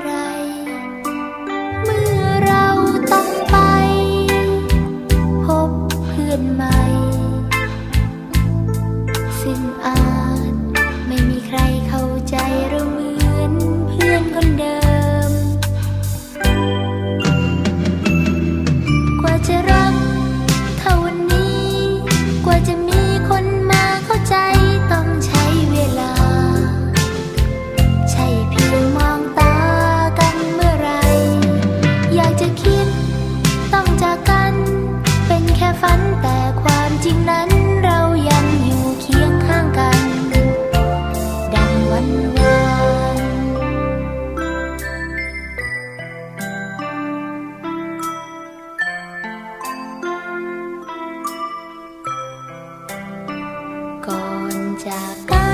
ไร 下班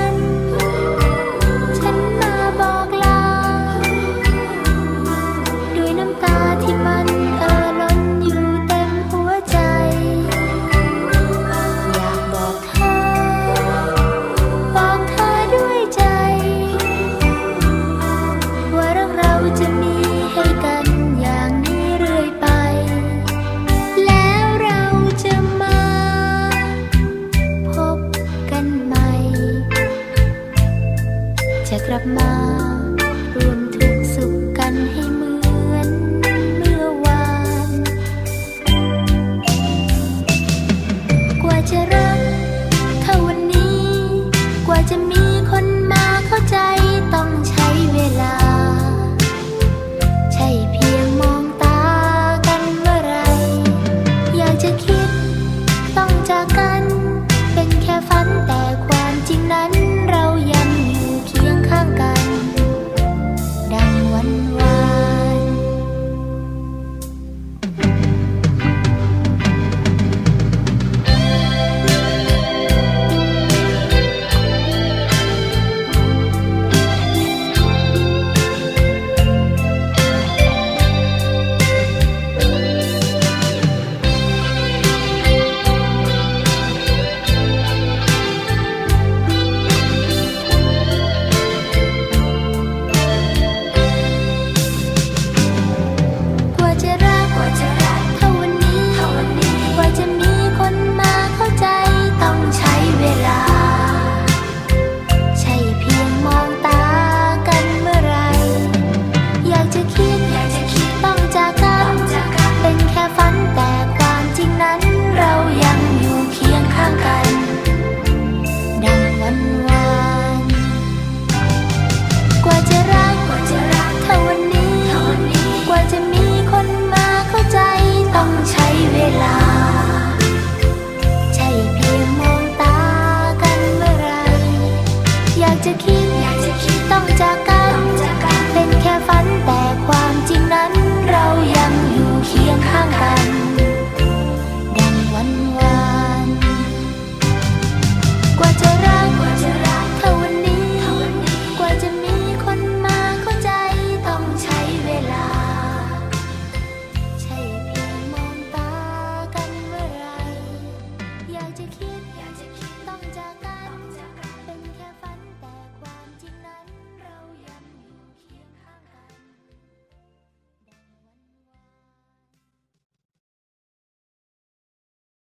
กลับมารวมทุกสุขกันให้เหมือนเมื่อวาน กว่าจะรัก to keep